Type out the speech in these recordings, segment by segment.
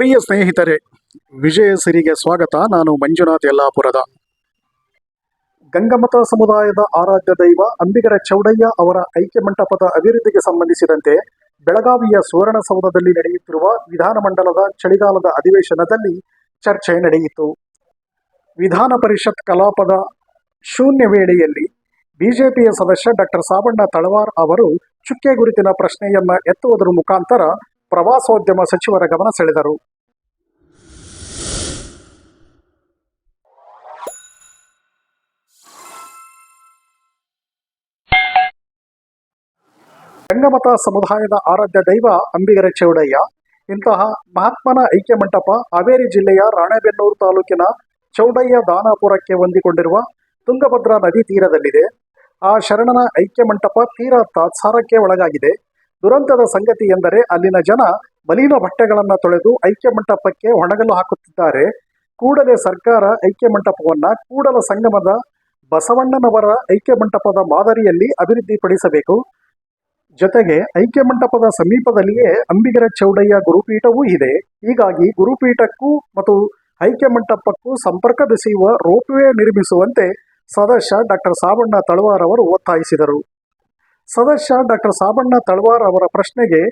ಪ್ರಿಯ ಸ್ನೇಹಿತರೆ, ವಿಜಯ ಸಿರಿಗೆ ಸ್ವಾಗತ. ನಾನು ಮಂಜುನಾಥ್ ಯಲ್ಲಾಪುರದ. ಗಂಗಮತ ಸಮುದಾಯದ ಆರಾಧ್ಯ ದೈವ ಅಂಬಿಗರ ಚೌಡಯ್ಯ ಅವರ ಐಕ್ಯ ಮಂಟಪದ ಅಭಿವೃದ್ಧಿಗೆ ಸಂಬಂಧಿಸಿದಂತೆ ಬೆಳಗಾವಿಯ ಸುವರ್ಣಸೌಧದಲ್ಲಿ ನಡೆಯುತ್ತಿರುವ ವಿಧಾನಮಂಡಲದ ಚಳಿಗಾಲದ ಅಧಿವೇಶನದಲ್ಲಿ ಚರ್ಚೆ ನಡೆಯಿತು. ವಿಧಾನ ಪರಿಷತ್ ಕಲಾಪದ ಶೂನ್ಯ ವೇಳೆಯಲ್ಲಿ ಬಿಜೆಪಿಯ ಸದಸ್ಯ ಡಾಕ್ಟರ್ ಸಾಬಣ್ಣ ತಳವಾರ್ ಅವರು ಚುಕ್ಕೆ ಗುರುತಿನ ಪ್ರಶ್ನೆಯನ್ನ ಎತ್ತುವುದರ ಮುಖಾಂತರ ಪ್ರವಾಸೋದ್ಯಮ ಸಚಿವರ ಗಮನ ಸೆಳೆದರು. ಗಂಗಮತ ಸಮುದಾಯದ ಆರಾಧ್ಯ ದೈವ ಅಂಬಿಗರ ಚೌಡಯ್ಯ. ಇಂತಹ ಮಹಾತ್ಮನ ಐಕ್ಯ ಮಂಟಪ ಹಾವೇರಿ ಜಿಲ್ಲೆಯ ರಾಣೆಬೆನ್ನೂರು ತಾಲೂಕಿನ ಚೌಡಯ್ಯ ದಾನಾಪುರಕ್ಕೆ ಹೊಂದಿಕೊಂಡಿರುವ ತುಂಗಭದ್ರಾ ನದಿ ತೀರದಲ್ಲಿದೆ. ಆ ಶರಣನ ಐಕ್ಯ ಮಂಟಪ ತೀರ ತಾತ್ಸಾರಕ್ಕೆ ಒಳಗಾಗಿದೆ. ದುರಂತದ ಸಂಗತಿ ಎಂದರೆ ಅಲ್ಲಿನ ಜನ ಮಲಿನ ಬಟ್ಟೆಗಳನ್ನು ತೊಳೆದು ಐಕ್ಯ ಮಂಟಪಕ್ಕೆ ಒಣಗಲು ಹಾಕುತ್ತಿದ್ದಾರೆ. ಕೂಡಲೇ ಸರ್ಕಾರ ಐಕ್ಯ ಮಂಟಪವನ್ನ ಕೂಡಲ ಸಂಗಮದ ಬಸವಣ್ಣನವರ ಐಕ್ಯ ಮಂಟಪದ ಮಾದರಿಯಲ್ಲಿ ಅಭಿವೃದ್ಧಿಪಡಿಸಬೇಕು. ಜೊತೆಗೆ ಐಕ್ಯ ಮಂಟಪದ ಸಮೀಪದಲ್ಲಿಯೇ ಅಂಬಿಗರ ಚೌಡಯ್ಯ ಗುರುಪೀಠವೂ ಇದೆ. ಹೀಗಾಗಿ ಗುರುಪೀಠಕ್ಕೂ ಮತ್ತು ಐಕ್ಯ ಮಂಟಪಕ್ಕೂ ಸಂಪರ್ಕ ಬೆಸೆಯುವ ರೋಪ್ವೇ ನಿರ್ಮಿಸುವಂತೆ ಸದಸ್ಯ ಡಾಕ್ಟರ್ ಸಾಬಣ್ಣ ತಳವಾರ್ ಅವರು ಒತ್ತಾಯಿಸಿದರು. ಸದಸ್ಯ ಡಾಕ್ಟರ್ ಸಾಬಣ್ಣ ತಳವಾರ್ ಅವರ ಪ್ರಶ್ನೆಗೆ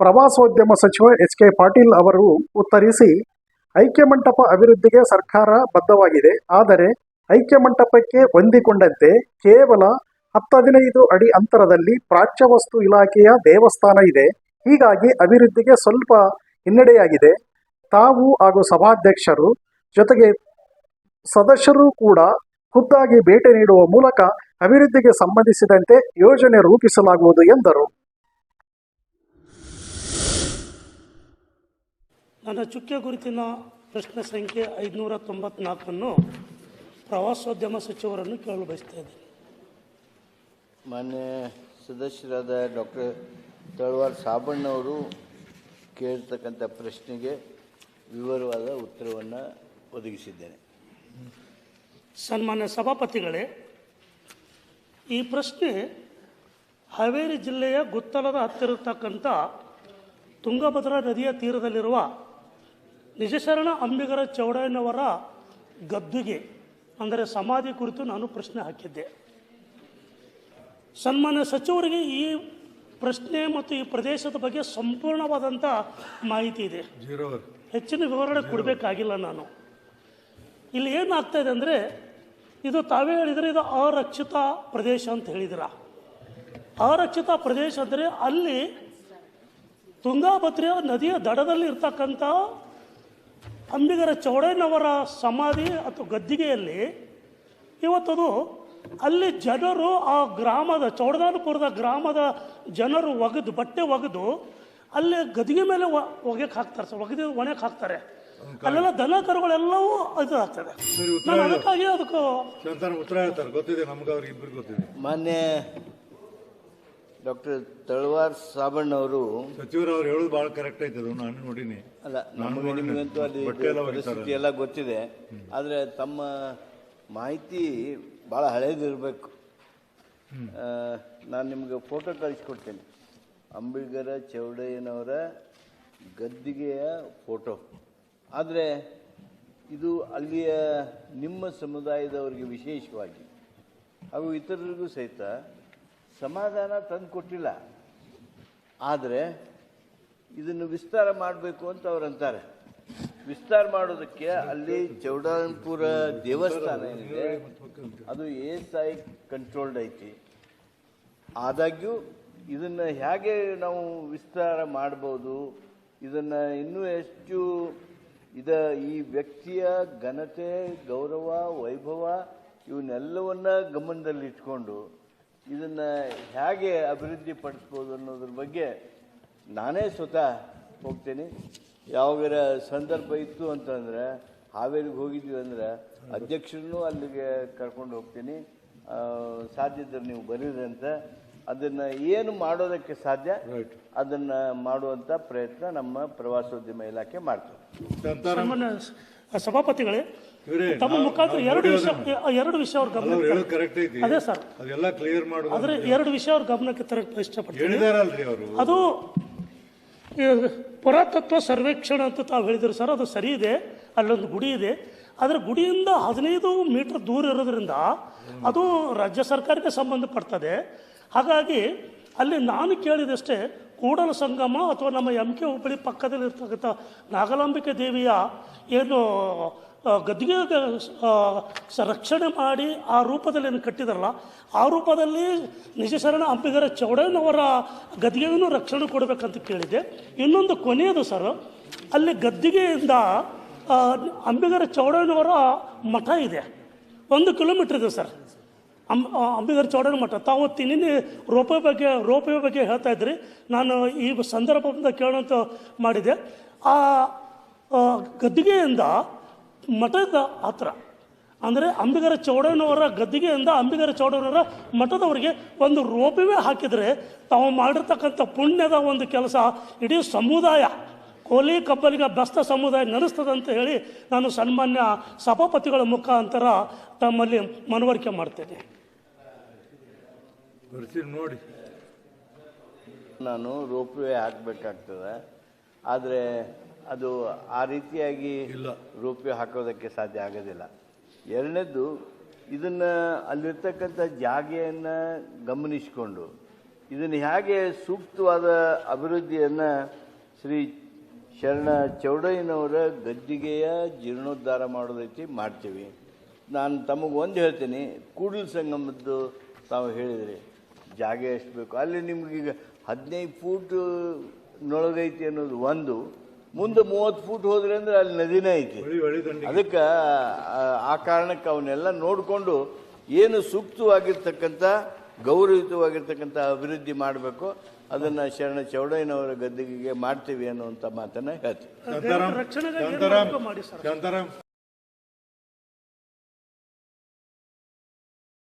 ಪ್ರವಾಸೋದ್ಯಮ ಸಚಿವ ಎಚ್ ಕೆ ಪಾಟೀಲ್ ಅವರು ಉತ್ತರಿಸಿ, ಐಕ್ಯ ಮಂಟಪ ಅಭಿವೃದ್ಧಿಗೆ ಸರ್ಕಾರ ಬದ್ಧವಾಗಿದೆ. ಆದರೆ ಐಕ್ಯ ಮಂಟಪಕ್ಕೆ ಹೊಂದಿಕೊಂಡಂತೆ ಕೇವಲ ಹತ್ತು ಹದಿನೈದು ಅಡಿ ಅಂತರದಲ್ಲಿ ಪ್ರಾಚ್ಯವಸ್ತು ಇಲಾಖೆಯ ದೇವಸ್ಥಾನ ಇದೆ. ಹೀಗಾಗಿ ಅಭಿವೃದ್ಧಿಗೆ ಸ್ವಲ್ಪ ಹಿನ್ನಡೆಯಾಗಿದೆ. ತಾವು ಹಾಗೂ ಸಭಾಧ್ಯಕ್ಷರು ಜೊತೆಗೆ ಸದಸ್ಯರು ಕೂಡ ಖುದ್ದಾಗಿ ಭೇಟಿ ನೀಡುವ ಮೂಲಕ ಅಭಿವೃದ್ಧಿಗೆ ಸಂಬಂಧಿಸಿದಂತೆ ಯೋಜನೆ ರೂಪಿಸಲಾಗುವುದು ಎಂದರು. ನನ್ನ ಚುಕ್ಕೆ ಗುರುತಿನ ಪ್ರಶ್ನೆ ಸಂಖ್ಯೆ ಐದುನೂರ ತೊಂಬತ್ನಾಲ್ಕನ್ನು ಪ್ರವಾಸೋದ್ಯಮ ಸಚಿವರನ್ನು ಕೇಳಲು ಬಯಸ್ತಾ ಇದ್ದೇನೆ. ಮಾನ್ಯ ಸದಸ್ಯರಾದ ಡಾಕ್ಟರ್ ತಳವಾರ್ ಸಾಬಣ್ಣವರು ಕೇಳ್ತಕ್ಕಂಥ ಪ್ರಶ್ನೆಗೆ ವಿವರವಾದ ಉತ್ತರವನ್ನು ಒದಗಿಸಿದ್ದೇನೆ. ಸನ್ಮಾನ್ಯ ಸಭಾಪತಿಗಳೇ, ಈ ಪ್ರಶ್ನೆ ಹಾವೇರಿ ಜಿಲ್ಲೆಯ ಗುತ್ತಲದ ಹತ್ತಿರ ಇರತಕ್ಕಂಥ ತುಂಗಭದ್ರಾ ನದಿಯ ತೀರದಲ್ಲಿರುವ ನಿಜಶರಣ ಅಂಬಿಗರ ಚೌಡಯ್ಯನವರ ಗದ್ದುಗೆ, ಅಂದರೆ ಸಮಾಧಿ ಕುರಿತು ನಾನು ಪ್ರಶ್ನೆ ಹಾಕಿದ್ದೆ. ಸನ್ಮಾನ್ಯ ಸಚಿವರಿಗೆ ಈ ಪ್ರಶ್ನೆ ಮತ್ತು ಈ ಪ್ರದೇಶದ ಬಗ್ಗೆ ಸಂಪೂರ್ಣವಾದಂಥ ಮಾಹಿತಿ ಇದೆ. ಹೆಚ್ಚಿನ ವಿವರಣೆ ಕೊಡಬೇಕಾಗಿಲ್ಲ ನಾನು. ಇಲ್ಲಿ ಏನಾಗ್ತಾ ಇದೆ ಅಂದರೆ ಇದು ತಾವೇ ಹೇಳಿದರೆ ಇದು ಅರಕ್ಷಿತ ಪ್ರದೇಶ ಅಂತ ಹೇಳಿದಿರ. ಅರಕ್ಷಿತ ಪ್ರದೇಶ ಅಂದರೆ ಅಲ್ಲಿ ತುಂಗಾಭದ್ರೆಯ ನದಿಯ ದಡದಲ್ಲಿ ಇರ್ತಕ್ಕಂಥ ಅಂಬಿಗರ ಚೌಡಯ್ಯನವರ ಸಮಾಧಿ ಅಥವಾ ಗದ್ದಿಗೆಯಲ್ಲಿ ಇವತ್ತದು ಅಲ್ಲಿ ಜನರು ಆ ಗ್ರಾಮದ ಚೌಡದಾನಪುರದ ಗ್ರಾಮದ ಜನರು ಒಗೆದು ಬಟ್ಟೆ ಒಗೆದು ಅಲ್ಲಿ ಗದಿಗೆ ಮೇಲೆ ಒಗೆಕ್ ಒಗೆಯಕ್ಕೆ ಹಾಕ್ತಾರೆ ಸರ್ ಒಗೆದು ಒಣಕ್ ಹಾಕ್ತಾರೆ. ಅಲ್ಲೆಲ್ಲ ದನ ಕರುಗಳೆಲ್ಲವೂ ಇದು ಆಗ್ತದೆ. ನಾನು ಅದಕ್ಕಾಗಿ ಅದಕ್ಕೂ ಉತ್ತರ ಹೇಳ್ತಾರೆ ಗೊತ್ತಿದೆ ನಮ್ಗೆ ಅವ್ರಿಗೆ ಇಬ್ಬರು ಗೊತ್ತಿದೆ. ಮಾನ್ಯ ಡಾಕ್ಟರ್ ತಳವಾರ್ ಸಾಬಣ್ಣವರು ಸಚಿವರು ಅವ್ರು ಹೇಳೋದು ಭಾಳ ಕರೆಕ್ಟ್ ಐತೆ ಅದು ನಾನು ನೋಡೀನಿ. ಅಲ್ಲ ನಮಗೆ ನಿಮಗಂತೂ ಅಲ್ಲಿ. ಪರಿಸ್ಥಿತಿ ಎಲ್ಲ ಗೊತ್ತಿದೆ. ಆದರೆ ತಮ್ಮ ಮಾಹಿತಿ ಭಾಳ ಹಳೇದಿರಬೇಕು. ನಾನು ನಿಮಗೆ ಫೋಟೋ ಕಳಿಸ್ಕೊಡ್ತೇನೆ. ಅಂಬಿಗರ ಚೌಡಯ್ಯನವರ ಗದ್ದಿಗೆಯ ಫೋಟೋ ಆದರೆ ಇದು ಅಲ್ಲಿಯ ನಿಮ್ಮ ಸಮುದಾಯದವರಿಗೆ ವಿಶೇಷವಾಗಿ, ಹಾಗೂ ಇತರರಿಗೂ ಸಹಿತ ಸಮಾಧಾನ ತಂದು ಕೊಟ್ಟಿಲ್ಲ. ಆದರೆ ಇದನ್ನು ವಿಸ್ತಾರ ಮಾಡಬೇಕು ಅಂತ ಅವ್ರು ಅಂತಾರೆ. ವಿಸ್ತಾರ ಮಾಡೋದಕ್ಕೆ ಅಲ್ಲಿ ಚೌಡಾನ್ಪುರ ದೇವಸ್ಥಾನ ಏನಿದೆ, ಅದು ಎ ಎಸ್ ಐ ಕಂಟ್ರೋಲ್ಡ್ ಐತಿ. ಆದಾಗ್ಯೂ ಇದನ್ನ ಹೇಗೆ ನಾವು ವಿಸ್ತಾರ ಮಾಡ್ಬೋದು, ಇದನ್ನ ಇನ್ನೂ ಎಷ್ಟು ಇದ ಈ ವ್ಯಕ್ತಿಯ ಘನತೆ, ಗೌರವ, ವೈಭವ ಇವನ್ನೆಲ್ಲವನ್ನ ಗಮನದಲ್ಲಿಟ್ಕೊಂಡು ಇದನ್ನ ಹೇಗೆ ಅಭಿವೃದ್ಧಿ ಪಡಿಸ್ಬೋದು ಅನ್ನೋದ್ರ ಬಗ್ಗೆ ನಾನೇ ಸ್ವತಃ ಹೋಗ್ತೇನೆ. ಯಾವಾಗಾರ ಸಂದರ್ಭ ಇತ್ತು ಅಂತಂದ್ರೆ ಹಾವೇರಿಗೆ ಹೋಗಿದ್ವಿ ಅಂದ್ರೆ ಅಧ್ಯಕ್ಷರನ್ನು ಅಲ್ಲಿಗೆ ಕರ್ಕೊಂಡು ಹೋಗ್ತೀನಿ. ಆ, ಸಾಧ್ಯ ಇದ್ರೆ ನೀವು ಬರೀರಿ ಅಂತ. ಅದನ್ನು ಏನು ಮಾಡೋದಕ್ಕೆ ಸಾಧ್ಯ? ಅದನ್ನು ಮಾಡುವಂಥ ಪ್ರಯತ್ನ ನಮ್ಮ ಪ್ರವಾಸೋದ್ಯಮ ಇಲಾಖೆ ಮಾಡ್ತೀವಿ ಸಭಾಪತಿಗಳೇ ತಮ್ಮ ಮುಖಾಂತರ ಎರಡು ವಿಷಯ ಎರಡು ವಿಷಯ ಅವ್ರ ಗಮನ ಗಮನಕ್ಕೆ ಹೇಳೋದು ಕರೆಕ್ಟ್ ಐತಿ. ಅದೇ ಸರ್. ಅದೆಲ್ಲ ಕ್ಲಿಯರ್ ಮಾಡೋದು ಆದರೆ ಎರಡು ವಿಷಯ ಅವ್ರ ಗಮನಕ್ಕೆ ತರಕ್ಕೆ ಇಷ್ಟಪಡ್ತೀನಿ. ಅವರು. ಅದು ಪುರಾತತ್ವ ಸರ್ವೇಕ್ಷಣ ಅಂತ ತಾವು ಹೇಳಿದ್ರು. ಸರ್, ಅದು ಸರಿ ಇದೆ. ಅಲ್ಲೊಂದು ಗುಡಿ ಇದೆ. ಆದರೆ ಗುಡಿಯಿಂದ ಹದಿನೈದು ಮೀಟರ್ ದೂರ ಇರೋದ್ರಿಂದ ಅದು ರಾಜ್ಯ ಸರ್ಕಾರಕ್ಕೆ ಸಂಬಂಧಪಡ್ತದೆ ಹಾಗಾಗಿ ಅಲ್ಲಿ ನಾನು ಕೇಳಿದಷ್ಟೇ ಕೂಡಲ ಸಂಗಮ ಅಥವಾ ನಮ್ಮ ಎಂ ಕೆ ಹುಬ್ಬಳ್ಳಿ ಪಕ್ಕದಲ್ಲಿ ಇರ್ತಕ್ಕಂಥ ನಾಗಲಾಂಬಿಕೆ ದೇವಿಯ ಏನು ಗದ್ದಿಗೆ ರಕ್ಷಣೆ ಮಾಡಿ ಆ ರೂಪದಲ್ಲಿ ಏನು ಕಟ್ಟಿದಾರಲ್ಲ ಆ ರೂಪದಲ್ಲಿ ನಿಜಶರಣ ಅಂಬಿಗರ ಚೌಡನವರ ಗದ್ದಿಗೆಯನ್ನು ರಕ್ಷಣೆ ಕೊಡಬೇಕಂತ ಕೇಳಿದೆ ಇನ್ನೊಂದು ಕೊನೆಯದು ಸರ್ ಅಲ್ಲಿ ಗದ್ದಿಗೆಯಿಂದ ಅಂಬಿಗರ ಚೌಡನವರ ಮಠ ಇದೆ. ಒಂದು ಕಿಲೋಮೀಟ್ರ್ ಇದೆ ಸರ್ ಅಂಬ ಅಂಬಿಗರ ಚೌಡನ ಮಠ. ತಾವು ತಿನ್ನಿ ರೋಪೆ ಬಗ್ಗೆ ರೋಪೆ ಬಗ್ಗೆ ಹೇಳ್ತಾ ಇದ್ರಿ. ನಾನು ಈ ಸಂದರ್ಭದಿಂದ ಕೇಳೋಂತ ಮಾಡಿದೆ ಆ, ಗದ್ದಿಗೆಯಿಂದ ಮಠದ ಹತ್ರ. ಅಂದರೆ ಅಂಬಿಗರ ಚೌಡಯ್ಯನವರ ಗದ್ದಿಗೆಯಿಂದ ಅಂಬಿಗರ ಚೌಡಯ್ಯನವರ ಮಠದವರಿಗೆ ಒಂದು ರೋಪವೇ ಹಾಕಿದರೆ ತಾವು ಮಾಡಿರ್ತಕ್ಕಂಥ ಪುಣ್ಯದ ಒಂದು ಕೆಲಸ ಇಡೀ ಸಮುದಾಯ ಕೋಲಿ ಕಬ್ಬಲಿಗ ಬೆಸ್ತ ಸಮುದಾಯ ನಡೆಸ್ತದೆ ಅಂತ ಹೇಳಿ ನಾನು ಸನ್ಮಾನ್ಯ ಸಭಾಪತಿಗಳ ಮುಖಾಂತರ ತಮ್ಮಲ್ಲಿ ಮನವರಿಕೆ ಮಾಡ್ತೇನೆ. ನೋಡಿ. ನಾನು ರೋಪ್ವೇ ಹಾಕಬೇಕಾಗ್ತದೆ. ಆದರೆ ಅದು ಆ ರೀತಿಯಾಗಿ. ರೋಪ್ವೇ ಹಾಕೋದಕ್ಕೆ ಸಾಧ್ಯ ಆಗೋದಿಲ್ಲ. ಎರಡನೇದು ಇದನ್ನು ಅಲ್ಲಿರ್ತಕ್ಕಂಥ ಜಾಗೆಯನ್ನು ಗಮನಿಸಿಕೊಂಡು ಇದನ್ನು ಹೇಗೆ ಸೂಕ್ತವಾದ ಅಭಿವೃದ್ಧಿಯನ್ನು ಶ್ರೀ ಶರಣ ಚೌಡಯ್ಯನವರ ಗದ್ದಿಗೆಯ ಜೀರ್ಣೋದ್ಧಾರ ಮಾಡೋ ರೀತಿ ಮಾಡ್ತೀವಿ. ನಾನು ತಮಗೆ ಒಂದು ಹೇಳ್ತೀನಿ ಕೂಡಲ ಸಂಗಮದ್ದು ತಾವು ಹೇಳಿದ್ರಿ ಜಾಗ ಎಷ್ಟು ಬೇಕು. ಅಲ್ಲಿ ನಿಮಗೀಗ ಹದಿನೈದು ಫೂಟ್ ನೊಳಗೈತಿ ಅನ್ನೋದು ಒಂದು. ಮುಂದೆ ಮೂವತ್ತು ಫೂಟ್ ಹೋದ್ರೆ ಅಂದ್ರೆ ಅಲ್ಲಿ ನದಿನೇ ಐತಿ. ಅದಕ್ಕೆ ಆ- ಆ ಕಾರಣಕ್ಕೆ ಅವನ್ನೆಲ್ಲ ನೋಡಿಕೊಂಡು ಏನು ಸೂಕ್ತವಾಗಿರ್ತಕ್ಕಂಥ ಗೌರವಯುತವಾಗಿರ್ತಕ್ಕಂಥ ಅಭಿವೃದ್ಧಿ ಮಾಡಬೇಕು ಅದನ್ನು ಶರಣ ಚೌಡಯ್ಯನವರ ಗದ್ದಿಗೆಗೆ ಮಾಡ್ತೀವಿ ಅನ್ನುವಂಥ ಮಾತನ್ನು ಹೇಳ್ತೀವಿ.